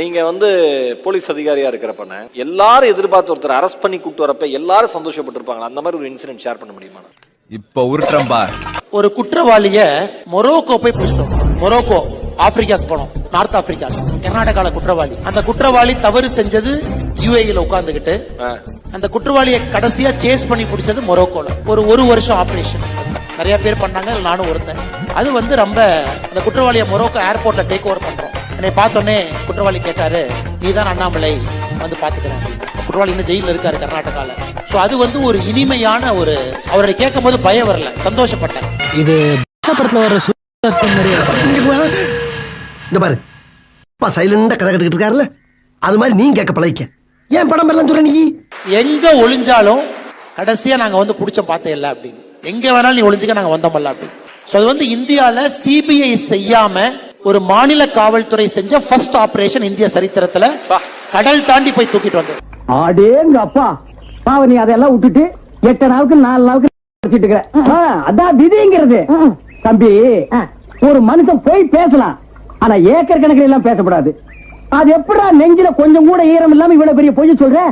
நீங்க வந்து போலீஸ் அதிகாரியா இருக்கிறப்பன எல்லாரும் எதிர்பார்த்து ஒருத்தர் அரெஸ்ட் பண்ணி கூட்டு வரப்ப எல்லாரும் சந்தோஷப்பட்டிருப்பாங்க அந்த மாதிரி ஒரு இன்சிடென்ட் ஷேர் பண்ண முடியுமா? இப்ப உருட்டுறேன் பார். ஒரு குற்றவாளிய மொரோக்கோ போய் பிடிச்சோம் மொரோக்கோ ஆப்பிரிக்காக்கு போனோம். நார்த் ஆப்பிரிக்கா கர்நாடகால குற்றவாளி. அந்த குற்றவாளி தவறு செஞ்சது யுஏஇல உட்கார்ந்துகிட்டு அந்த குற்றவாளியை கடைசியா சேஸ் பண்ணி பிடிச்சது மொரோக்கோல. ஒரு ஒரு வருஷம் ஆபரேஷன் நிறைய பேர் பண்ணாங்க நானும் ஒருத்தன். அது வந்து ரொம்ப அந்த குற்றவாளியை மொரோக்கோ ஏர்போர்ட்ல டேக் ஓவர் பண்றோம். என்னை பார்த்தோன்னே குற்றவாளி கேட்டாரு நீதான் அண்ணாமலை. வந்து பாத்துக்கிறேன் அப்படின்னு. குற்றவாளி இன்னும் ஜெயில இருக்காரு கர்நாடகால. சோ அது வந்து ஒரு இனிமையான ஒரு அவரை கேட்கும் போது பயம் வரல. சந்தோஷப்பட்டேன். இது படத்துல வர. இந்த பாரு. அப்பா சைலண்டா கதை கட்டுக்கிட்டு இருக்காருல்ல? அது மாதிரி நீ கேட்க பழகிக்க. ஏன் படம் எல்லாம் சொல்ற நீ? எங்க ஒளிஞ்சாலும் கடைசியா நாங்க வந்து புடிச்ச பார்த்தே இல்ல அப்படின்னு. எங்க வேணாலும் நீ ஒளிஞ்சுக்க நாங்க வந்தோம்ல அப்படின்னு. சோ அது வந்து இந்தியால சிபிஐ செய்யாம ஒரு மாநில காவல்துறை செஞ்ச ஃபர்ஸ்ட் ஆபரேஷன் இந்திய சரித்திரத்துல கடல் தாண்டி போய் தூக்கிட்டு வந்தது. அடேங்க அப்பா. பாவ நீ அதெல்லாம் விட்டுட்டு எட்டு நாளுக்கு நாலு நாளுக்கு வச்சிட்டு இருக்கிற. அதான் விதிங்கிறது. தம்பி ஒரு மனுஷன் போய் பேசலாம். ஆனா ஏக்கர் கணக்கில் எல்லாம் பேசக்கூடாது அது எப்படா நெஞ்சில கொஞ்சம் கூட ஈரம் இல்லாம இவ்வளவு பெரிய பொய் சொல்ற?